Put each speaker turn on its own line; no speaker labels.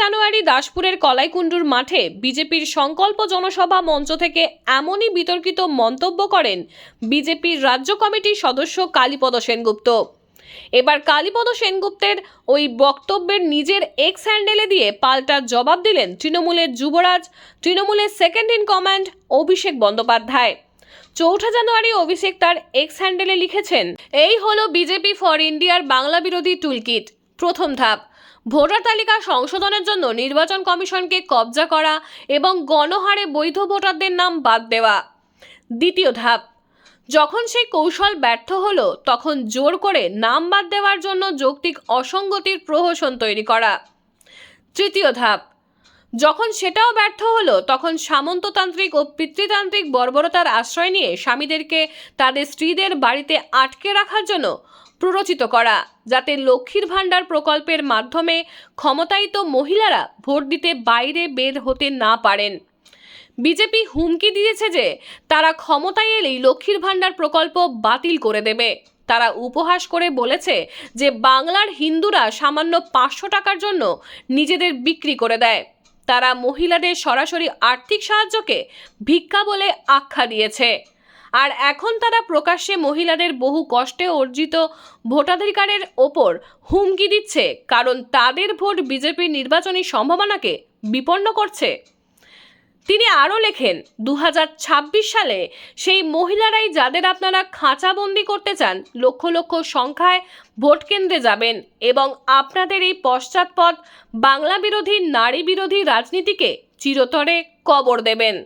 জানুয়ারি দাসপুরের কলাইকুণ্ডুর মাঠে বিজেপির সংকল্প জনসভা মঞ্চ থেকে এমনই বিতর্কিত মন্তব্য করেন বিজেপির রাজ্য কমিটির সদস্য কালীপদ সেনগুপ্ত। এবার কালীপদ সেনগুপ্তের ওই বক্তব্যের নিজের এক্স হ্যান্ডেলে দিয়ে পাল্টা জবাব দিলেন তৃণমূলের যুবরাজ, তৃণমূলের second in command Abhishek Bandyopadhyay. চৌঠা জানুয়ারি অভিষেক তার এক্স হ্যান্ডেলে লিখেছেন, এই হলো বিজেপি ফর ইন্ডিয়ার বাংলা বিরোধী টুলকিট, প্রথম ধাপ। ভোটার তালিকা সংশোধনের জন্য নির্বাচন কমিশনকে কবজা করা এবং গণহারে বৈধ ভোটারদের নাম বাদ দেওয়া। দ্বিতীয় ধাপ, যখন সেই কৌশল ব্যর্থ হলো, তখন জোর করে নাম বাদ দেওয়ার জন্য যৌক্তিক অসঙ্গতির প্রহসন তৈরি করা। তৃতীয় ধাপ, যখন সেটাও ব্যর্থ হলো, তখন সামন্ততান্ত্রিক ও পিতৃতান্ত্রিক বর্বরতার আশ্রয় নিয়ে স্বামীদেরকে তাদের স্ত্রীদের বাড়িতে আটকে রাখার জন্য প্ররোচিত করা, যাতে লক্ষ্মীর ভাণ্ডার প্রকল্পের মাধ্যমে ক্ষমতায়িত মহিলারা ভোট দিতে বাইরে বের হতে না পারেন। বিজেপি হুমকি দিয়েছে যে, তারা ক্ষমতায় এলেই লক্ষ্মীর ভাণ্ডার প্রকল্প বাতিল করে দেবে। তারা উপহাস করে বলেছে যে, বাংলার হিন্দুরা সামান্য পাঁচশো টাকার জন্য নিজেদের বিক্রি করে দেয়। তারা মহিলাদের সরাসরি আর্থিক সাহায্যকে ভিক্ষা বলে আখ্যা দিয়েছে। আর এখন তারা প্রকাশ্যে মহিলাদের বহু কষ্টে অর্জিত ভোটাধিকারের ওপর হুমকি দিচ্ছে, কারণ তাদের ভোট বিজেপির নির্বাচনী সম্ভাবনাকে বিপন্ন করছে। তিনি আরও লেখেন দু হাজার ছাব্বিশ সালে সেই মহিলারাই যাদের আপনারা খাঁচাবন্দি করতে চান, লক্ষ লক্ষ সংখ্যায় ভোট কেন্দ্রে যাবেন এবং আপনাদের এই পশ্চাৎপদ বাংলা বিরোধী নারী বিরোধী রাজনীতিকে চিরতরে কবর দেবেন।